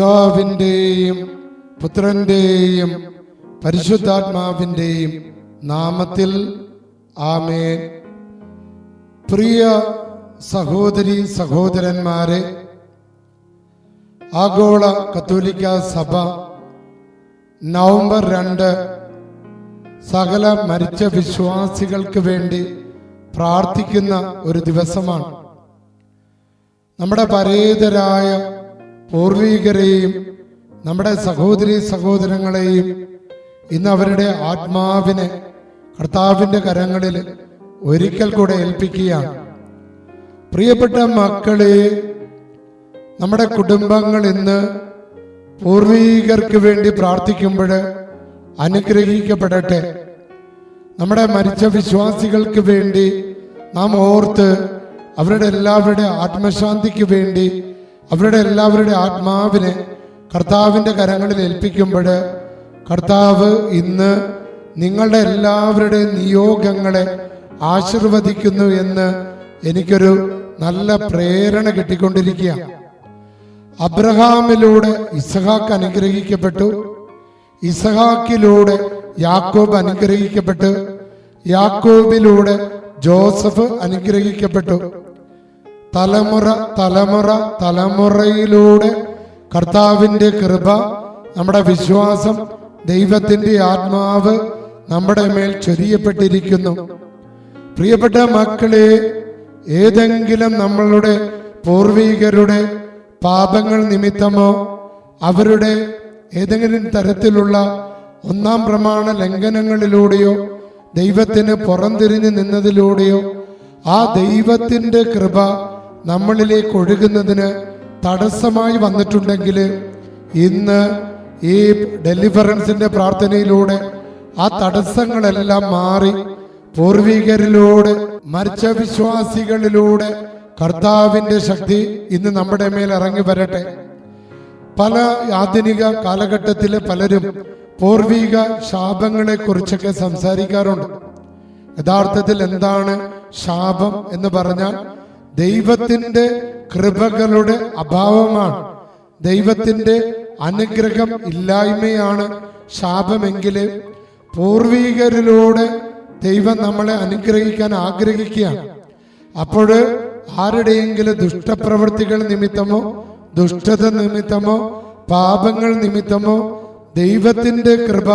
പിതാവിന്റെയും പുത്രന്റെയും പരിശുദ്ധാത്മാവിന്റെയും നാമത്തിൽ ആമേൻ. പ്രിയ സഹോദരി സഹോദരന്മാരെ ആഗോള കത്തോലിക്ക സഭ നവംബർ രണ്ട് സകല മരിച്ച വിശ്വാസികൾക്ക് വേണ്ടി പ്രാർത്ഥിക്കുന്ന ഒരു ദിവസമാണ്. നമ്മുടെ പരേതരായ പൂർവീകരെയും നമ്മുടെ സഹോദരി സഹോദരങ്ങളെയും ഇന്ന് അവരുടെ ആത്മാവിനെ കർത്താവിന്റെ കരങ്ങളിൽ ഒരിക്കൽ കൂടെ ഏൽപ്പിക്കുകയാണ്. പ്രിയപ്പെട്ട മക്കളെ നമ്മുടെ കുടുംബങ്ങൾ ഇന്ന് പൂർവീകർക്ക് വേണ്ടി പ്രാർത്ഥിക്കുമ്പോൾ അനുഗ്രഹിക്കപ്പെടട്ടെ. നമ്മുടെ മരിച്ച വിശ്വാസികൾക്ക് വേണ്ടി നാം ഓർത്ത് അവരുടെ എല്ലാവരുടെ ആത്മശാന്തിക്ക് വേണ്ടി അവരുടെ എല്ലാവരുടെ ആത്മാവിനെ കർത്താവിന്റെ കരങ്ങളിൽ ഏൽപ്പിക്കുമ്പോൾ കർത്താവ് ഇന്ന് നിങ്ങളുടെ എല്ലാവരുടെയും നിയോഗങ്ങളെ ആശീർവദിക്കുന്നു എന്ന് എനിക്കൊരു നല്ല പ്രേരണ കിട്ടിക്കൊണ്ടിരിക്കുക. അബ്രഹാമിലൂടെ ഇസഹാക്ക് അനുഗ്രഹിക്കപ്പെട്ടു. ഇസഹാക്കിലൂടെ യാക്കോബ് അനുഗ്രഹിക്കപ്പെട്ടു. യാക്കോബിലൂടെ ജോസഫ് അനുഗ്രഹിക്കപ്പെട്ടു. തലമുറ തലമുറ തലമുറയിലൂടെ കർത്താവിന്റെ കൃപ നമ്മുടെ വിശ്വാസം ദൈവത്തിന്റെ ആത്മാവ് നമ്മുടെ മേൽ ചൊരിയപ്പെട്ടിരിക്കുന്നു. പ്രിയപ്പെട്ട മക്കളെ ഏതെങ്കിലും നമ്മളുടെ പൂർവീകരുടെ പാപങ്ങൾ നിമിത്തമോ അവരുടെ ഏതെങ്കിലും തരത്തിലുള്ള ഒന്നാം പ്രമാണ ലംഘനങ്ങളിലൂടെയോ ദൈവത്തിന് പുറംതിരിഞ്ഞു നിന്നതിലൂടെയോ ആ ദൈവത്തിന്റെ കൃപ നമ്മളിലേക്ക് ഒഴുകുന്നതിന് തടസ്സമായി വന്നിട്ടുണ്ടെങ്കിൽ ഇന്ന് ഈ ഡെലിവറൻസിന്റെ പ്രാർത്ഥനയിലൂടെ ആ തടസ്സങ്ങളെല്ലാം മാറി പൂർവികരിലൂടെ മരിച്ച വിശ്വാസികളിലൂടെ കർത്താവിന്റെ ശക്തി ഇന്ന് നമ്മുടെ മേൽ ഇറങ്ങി വരട്ടെ. പല ആധുനിക കാലഘട്ടത്തിലെ പലരും പൂർവിക ശാപങ്ങളെ കുറിച്ചൊക്കെ സംസാരിക്കാറുണ്ട്. യഥാർത്ഥത്തിൽ എന്താണ് ശാപം എന്ന് പറഞ്ഞാൽ ദൈവത്തിന്റെ കൃപകളുടെ അഭാവമാണ്. ദൈവത്തിന്റെ അനുഗ്രഹം ഇല്ലായ്മയാണ് ശാപമെങ്കിൽ പൂർവീകരിലൂടെ ദൈവം നമ്മളെ അനുഗ്രഹിക്കാൻ ആഗ്രഹിക്കുകയാണ്. അപ്പോൾ ആരുടെയെങ്കിലും ദുഷ്ടപ്രവൃത്തികൾ നിമിത്തമോ ദുഷ്ടത നിമിത്തമോ പാപങ്ങൾ നിമിത്തമോ ദൈവത്തിന്റെ കൃപ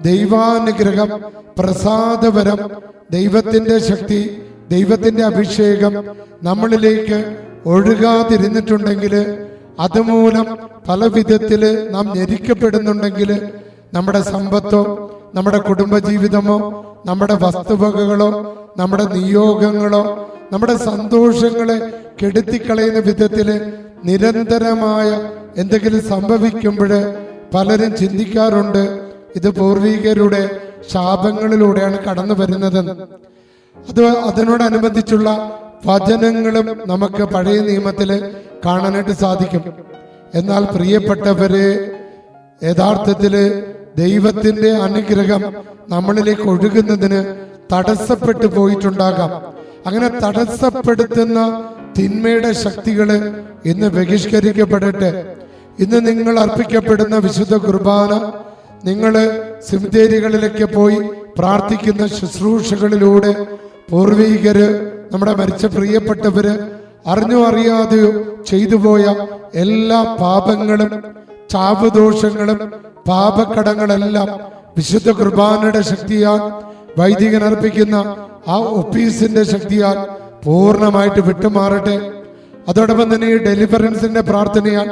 ദൈവാനുഗ്രഹം പ്രസാദപരം ദൈവത്തിന്റെ ശക്തി ദൈവത്തിന്റെ അഭിഷേകം നമ്മളിലേക്ക് ഒഴുകാതിരുന്നിട്ടുണ്ടെങ്കിൽ അതുമൂലം പല വിധത്തിൽ നാം ഞെരിക്കപ്പെടുന്നുണ്ടെങ്കിൽ നമ്മുടെ സമ്പത്തോ നമ്മുടെ കുടുംബജീവിതമോ നമ്മുടെ വസ്തുവകകളോ നമ്മുടെ നിയോഗങ്ങളോ നമ്മുടെ സന്തോഷങ്ങളെ കെടുത്തിക്കളയുന്ന വിധത്തിൽ നിരന്തരമായ എന്തെങ്കിലും സംഭവിക്കുമ്പോൾ പലരും ചിന്തിക്കാറുണ്ട് ഇത് പൂർവികരുടെ ശാപങ്ങളിലൂടെയാണ് കടന്നു വരുന്നതെന്ന് അത് അതിനോടനുബന്ധിച്ചുള്ള വചനങ്ങളും നമുക്ക് പഴയ നിയമത്തിൽ കാണാനായിട്ട് സാധിക്കും. എന്നാൽ പ്രിയപ്പെട്ടവര് യഥാർത്ഥത്തിൽ ദൈവത്തിന്റെ അനുഗ്രഹം നമ്മളിലേക്ക് ഒഴുകുന്നതിന് തടസ്സപ്പെട്ടു പോയിട്ടുണ്ടാകാം. അങ്ങനെ തടസ്സപ്പെടുത്തുന്ന തിന്മയുടെ ശക്തികൾ ഇന്ന് ബഹിഷ്കരിക്കപ്പെടട്ടെ. ഇന്ന് നിങ്ങൾ അർപ്പിക്കപ്പെടുന്ന വിശുദ്ധ കുർബാന നിങ്ങൾ സിമിതേരികളിലൊക്കെ പോയി പ്രാർത്ഥിക്കുന്ന ശുശ്രൂഷകളിലൂടെ പൂർവീകര് നമ്മുടെ മരിച്ച പ്രിയപ്പെട്ടവര് അറിഞ്ഞോ അറിയാതെയോ ചെയ്തു പോയ എല്ലാ പാപങ്ങളും ചാപദോഷങ്ങളും പാപക്കടങ്ങളെല്ലാം വിശുദ്ധ കുർബാനയുടെ ശക്തിയാൽ വൈദികൻ അർപ്പിക്കുന്ന ആ ഒപ്പീസിന്റെ ശക്തിയാൽ പൂർണമായിട്ട് വിട്ടുമാറട്ടെ. അതോടൊപ്പം തന്നെ ഈ ഡെലിവറൻസിന്റെ പ്രാർത്ഥനയാൽ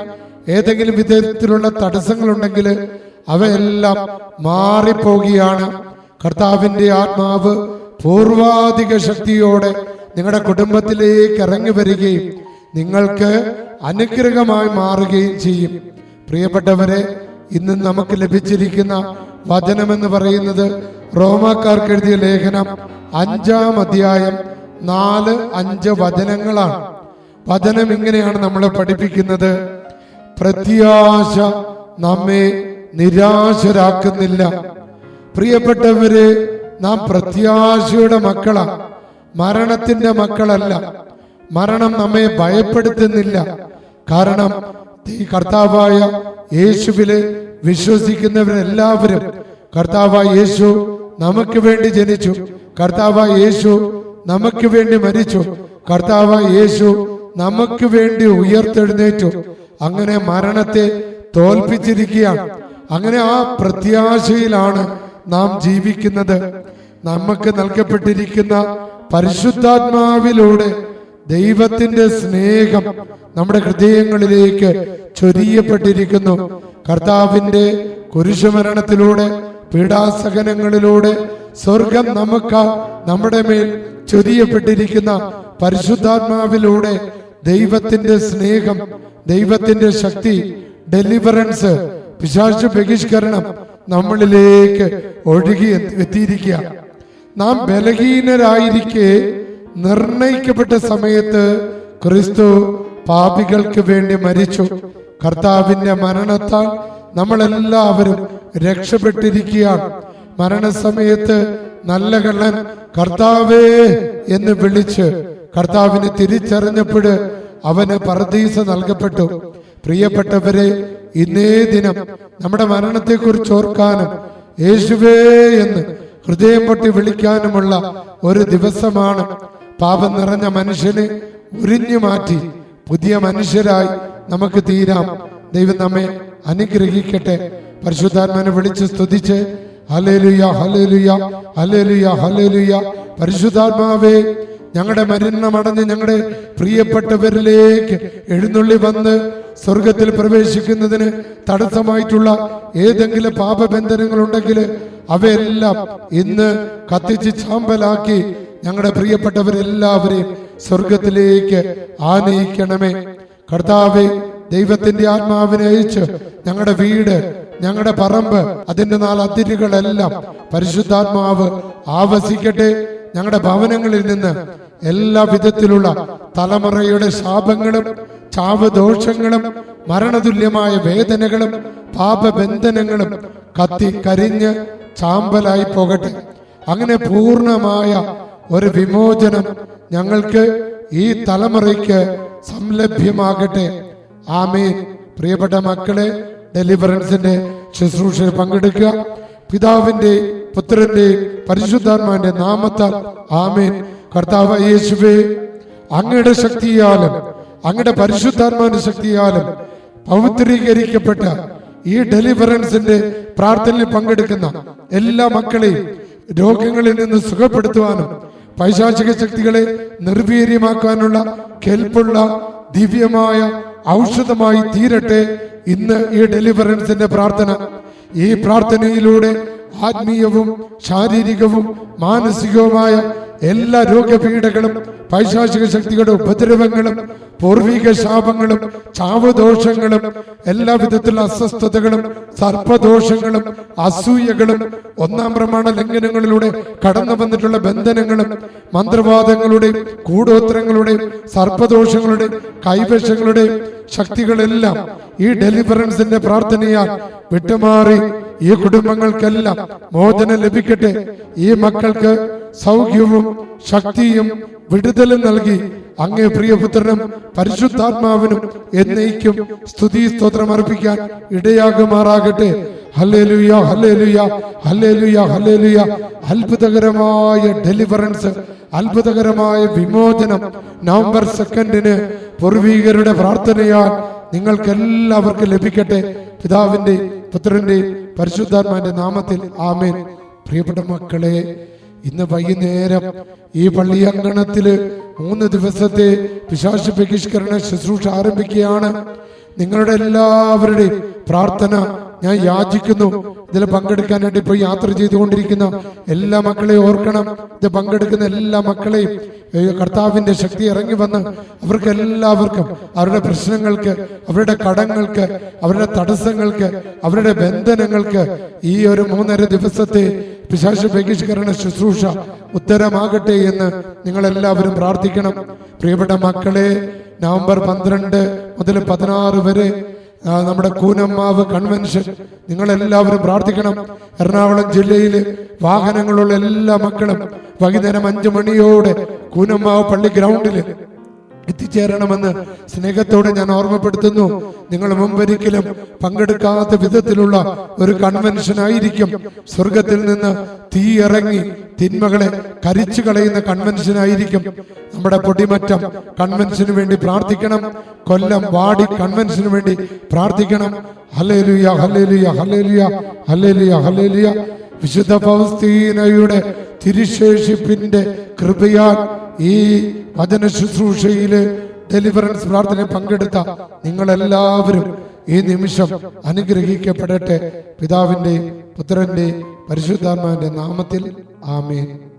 ഏതെങ്കിലും വിധത്തിലുള്ള തടസ്സങ്ങളുണ്ടെങ്കിൽ അവയെല്ലാം മാറിപ്പോകുകയാണ് കർത്താവിന്റെ ആത്മാവ് പൂർവാധിക ശക്തിയോടെ നിങ്ങളുടെ കുടുംബത്തിലേക്ക് ഇറങ്ങി വരികയും നിങ്ങൾക്ക് അനുഗ്രഹമായി മാറുകയും ചെയ്യും. പ്രിയപ്പെട്ടവരെ ഇന്ന് നമുക്ക് ലഭിച്ചിരിക്കുന്ന വചനമെന്ന് പറയുന്നത് റോമാക്കാർക്ക് എഴുതിയ ലേഖനം അഞ്ചാം അധ്യായം നാല് അഞ്ച് വചനങ്ങളാണ്. വചനം ഇങ്ങനെയാണ് നമ്മളെ പഠിപ്പിക്കുന്നത്. പ്രത്യാശ നമ്മെ നിരാശരാക്കുന്നില്ല. പ്രിയപ്പെട്ടവര് നാം പ്രത്യാശയുടെ മക്കളാണ് മരണത്തിന്റെ മക്കളല്ല. മരണം നമ്മെ ഭയപ്പെടുത്തുന്നില്ല. കാരണം ഈ കർത്താവായ യേശുവിൽ വിശ്വസിക്കുന്നവരെല്ലാവരും കർത്താവായ യേശു നമുക്ക് വേണ്ടി ജനിച്ചു. കർത്താവായ യേശു നമുക്ക് വേണ്ടി മരിച്ചു. കർത്താവായ യേശു നമുക്ക് വേണ്ടി ഉയർത്തെഴുന്നേറ്റു. അങ്ങനെ മരണത്തെ തോൽപ്പിച്ചിരിക്കുകയാണ്. അങ്ങനെ ആ പ്രത്യാശയിലാണ് നാം ജീവിക്കുന്നത് നമുക്ക് നൽകപ്പെട്ടിരിക്കുന്ന പരിശുദ്ധാത്മാവിലൂടെ ദൈവത്തിന്റെ സ്നേഹം നമ്മുടെ ഹൃദയങ്ങളിലേക്ക് ചൊരിയപ്പെട്ടിരിക്കുന്നു. കർത്താവിന്റെ കുരിശുമരണത്തിലൂടെ പീഡാസഹനങ്ങളിലൂടെ സ്വർഗം നമുക്ക് നമ്മുടെ മേൽ ചൊരിയപ്പെട്ടിരിക്കുന്ന പരിശുദ്ധാത്മാവിലൂടെ ദൈവത്തിന്റെ സ്നേഹം ദൈവത്തിന്റെ ശക്തി ഡെലിവറൻസ് പിശാച ബഹിഷ്കരണം നമ്മളിലേക്ക് ഒഴുകി എത്തിയിരിക്കുക. നാം ബലഹീനരായിരിക്കെ നിർണയിക്കപ്പെട്ട സമയത്ത് ക്രിസ്തു പാപികൾക്ക് വേണ്ടി മരിച്ചു. കർത്താവിന്റെ മരണത്താൽ നമ്മളെല്ലാവരും രക്ഷപ്പെട്ടിരിക്കുകയാണ്. മരണസമയത്ത് നല്ല കള്ളൻ കർത്താവേ എന്ന് വിളിച്ച് കർത്താവിനെ തിരിച്ചറിഞ്ഞപ്പോൾ അവന് പറദീസ നൽകപ്പെട്ടു. പ്രിയപ്പെട്ടവരെ ഇന്നേ ദിനം നമ്മുടെ മരണത്തെക്കുറിച്ച് ഓർക്കാനും യേശുവേ എന്ന് ഹൃദയം പൊട്ടി വിളിക്കാനുമുള്ള ഒരു ദിവസമാണ് പാപം നിറഞ്ഞ മനുഷ്യനെ ഉരിഞ്ഞു മാറ്റി പുതിയ മനുഷ്യരായി നമുക്ക് തീരാം. ദൈവം നമ്മെ അനുഗ്രഹിക്കട്ടെ. പരിശുദ്ധാത്മനെ വിളിച്ച് സ്തുതിച്ച് ഹലേലുയ ഹലേലുയ ഹലേലുയ ഹലേലുയ പരിശുദ്ധാത്മാവേ ഞങ്ങളുടെ മരുന്നമടഞ്ഞ് ഞങ്ങളുടെ പ്രിയപ്പെട്ടവരിലേക്ക് എഴുന്നള്ളി വന്ന് സ്വർഗത്തിൽ പ്രവേശിക്കുന്നതിന് തടസ്സമായിട്ടുള്ള ഏതെങ്കിലും പാപബന്ധനങ്ങൾ ഉണ്ടെങ്കിൽ അവയെല്ലാം ഇന്ന് കത്തിച്ച് ചാമ്പലാക്കി ഞങ്ങളുടെ പ്രിയപ്പെട്ടവരെല്ലാവരെയും സ്വർഗത്തിലേക്ക് ആനയിക്കണമേ. കർത്താവെ ദൈവത്തിന്റെ ആത്മാവിനെ അയച്ച് ഞങ്ങളുടെ വീട് ഞങ്ങളുടെ പറമ്പ് അതിന്റെ നാല് അതിരുകളെല്ലാം പരിശുദ്ധാത്മാവ് ആവസിക്കട്ടെ. ഞങ്ങളുടെ ഭവനങ്ങളിൽ നിന്ന് എല്ലാ വിധത്തിലുള്ള തലമുറയുടെ ശാപങ്ങളും ചാവദോഷങ്ങളും മരണതുല്യമായ വേദനകളും പാപബന്ധനങ്ങളും കത്തി കരിഞ്ഞ് ചാമ്പലായി പോകട്ടെ. അങ്ങനെ പൂർണമായ ഒരു വിമോചനം ഞങ്ങൾക്ക് ഈ തലമുറയ്ക്ക് സംലഭ്യമാകട്ടെ. ആമേൻ. പ്രിയപ്പെട്ട മക്കളെ ഡെലിവറൻസിന്റെ ശുശ്രൂഷയിൽ പങ്കെടുക്കുക. പിതാവിന്റെ പുത്രന്റെ പരിശുദ്ധാത്മാവിന്റെ നാമത്താൽ ആമേൻ. കർത്താവ് യേശുവേ അങ്ങയുടെ ശക്തിയാലും അങ്ങയുടെ പരിശുദ്ധാത്മാവിന്റെ ശക്തിയാലും പവിത്രീകരിക്കപ്പെട്ട ഈ ഡെലിവറൻസിന്റെ പ്രാർത്ഥനയിൽ പങ്കെടുക്കുന്ന എല്ലാ മക്കളെയും രോഗങ്ങളിൽ നിന്ന് സുഖപ്പെടുത്തുവാനും പൈശാചിക ശക്തികളെ നിർവീര്യമാക്കാനുള്ള കെൽപ്പുള്ള ദിവ്യമായ ഔഷധമായി തീരട്ടെ ഇന്ന് ഈ ഡെലിവറൻസിന്റെ പ്രാർത്ഥന. ഈ പ്രാർത്ഥനയിലൂടെ ആത്മീയവും ശാരീരികവും മാനസികവുമായ എല്ലാ രോഗപീഠകളും പൈശാചിക ശക്തികളുടെ ഉപദ്രവങ്ങളും പൂർവിക ശാപങ്ങളും ചാവദോഷങ്ങളും എല്ലാ വിധത്തിലുള്ള അസ്വസ്ഥതകളും സർപ്പദോഷങ്ങളും അസൂയകളും ഒന്നാം പ്രമാണ ലംഘനങ്ങളിലൂടെ കടന്നു വന്നിട്ടുള്ള ബന്ധനങ്ങളും മന്ത്രവാദങ്ങളുടെയും കൂടോത്രങ്ങളുടെയും സർപ്പദോഷങ്ങളുടെയും കൈവശങ്ങളുടെയും ശക്തികളെല്ലാം ഈ ഡെലിവറൻസിന്റെ പ്രാർത്ഥനയാൽ വിട്ടുമാറി ഈ കുടുംബങ്ങൾക്കെല്ലാം മോചനം ലഭിക്കട്ടെ. ഈ മക്കൾക്ക് സൗഖ്യവും ശക്തിയും വിടുതലും നൽകി അങ്ങേ പ്രിയപുത്രനും പരിശുദ്ധാത്മാവിനും എന്നേക്കും സ്തുതി സ്തോത്രം അർപ്പിക്കാൻ ഇടയാകുമാറാകട്ടെ. Hallelujah hallelujah hallelujah hallelujah. അത്ഭുതകരമായ ഡെലിവറൻസ് അത്ഭുതകരമായ വിമോചനം. നവംബർ സെക്കൻഡിന് പൂർവീകരുടെ പ്രാർത്ഥനയാൽ നിങ്ങൾക്ക് എല്ലാവർക്കും ലഭിക്കട്ടെ. പിതാവിന്റെ പുത്രന്റെ പരിശുദ്ധാത്മാന്റെ നാമത്തിൽ ആമേൻ. പ്രിയപ്പെട്ട മക്കളെ ഇന്ന് വൈകുന്നേരം ഈ പള്ളി പള്ളിയങ്കണത്തിൽ മൂന്ന് ദിവസത്തെ പിശാശ് ബഹിഷ്കരണ ശുശ്രൂഷ ആരംഭിക്കുകയാണ്. നിങ്ങളുടെ എല്ലാവരുടെയും പ്രാർത്ഥന ഞാൻ യാചിക്കുന്നു. ഇതിൽ പങ്കെടുക്കാനായിട്ട് ഇപ്പോൾ യാത്ര ചെയ്തുകൊണ്ടിരിക്കുന്ന എല്ലാ മക്കളെയും ഓർക്കണം. ഇത് പങ്കെടുക്കുന്ന എല്ലാ മക്കളെയും കർത്താവിന്റെ ശക്തി ഇറങ്ങി വന്ന് അവർക്ക് എല്ലാവർക്കും അവരുടെ പ്രശ്നങ്ങൾക്ക് അവരുടെ കടങ്ങൾക്ക് അവരുടെ തടസ്സങ്ങൾക്ക് അവരുടെ ബന്ധനങ്ങൾക്ക് ഈ ഒരു മൂന്നര ദിവസത്തെ പിശാച ബഹിഷ്കരണ ശുശ്രൂഷ ഉത്തരമാകട്ടെ എന്ന് നിങ്ങൾ എല്ലാവരും പ്രാർത്ഥിക്കണം. പ്രിയപ്പെട്ട മക്കളെ നവംബർ പന്ത്രണ്ട് മുതൽ പതിനാറ് വരെ നമ്മുടെ കൂനമ്മാവ് കൺവെൻഷൻ നിങ്ങൾ എല്ലാവരും പ്രാർത്ഥിക്കണം. എറണാകുളം ജില്ലയിലെ വാഹനങ്ങളുള്ള എല്ലാ മക്കളും വൈകുന്നേരം അഞ്ചു മണിയോടെ കൂനമ്മാവ് പള്ളി ഗ്രൗണ്ടിൽ എത്തിച്ചേരണമെന്ന് സ്നേഹത്തോടെ ഞാൻ ഓർമ്മപ്പെടുത്തുന്നു. നിങ്ങൾ മുമ്പൊരിക്കലും പങ്കെടുക്കാത്ത വിധത്തിലുള്ള ഒരു കൺവെൻഷൻ ആയിരിക്കും. സ്വർഗത്തിൽ നിന്ന് തീ ഇറങ്ങി തിന്മകളെ കരിച്ചു കളയുന്ന കൺവെൻഷൻ ആയിരിക്കും. നമ്മുടെ പൊടിമറ്റം കൺവെൻഷന് വേണ്ടി പ്രാർത്ഥിക്കണം. കൊല്ലം വാടി കൺവെൻഷന് വേണ്ടി പ്രാർത്ഥിക്കണം. Hallelujah hallelujah hallelujah hallelujah hallelujah. വിശുദ്ധ പൗസ്തീനയുടെ തിരുശേഷിപ്പിന്റെ കൃപയാൽ ഈ വചന ശുശ്രൂഷയിലെ ഡെലിവറൻസ് പ്രാർത്ഥന പങ്കെടുത്ത നിങ്ങളെല്ലാവരും ഈ നിമിഷം അനുഗ്രഹിക്കപ്പെടട്ടെ. പിതാവിന്റെ പുത്രന്റെ പരിശുദ്ധാത്മാവിന്റെ നാമത്തിൽ ആമേൻ.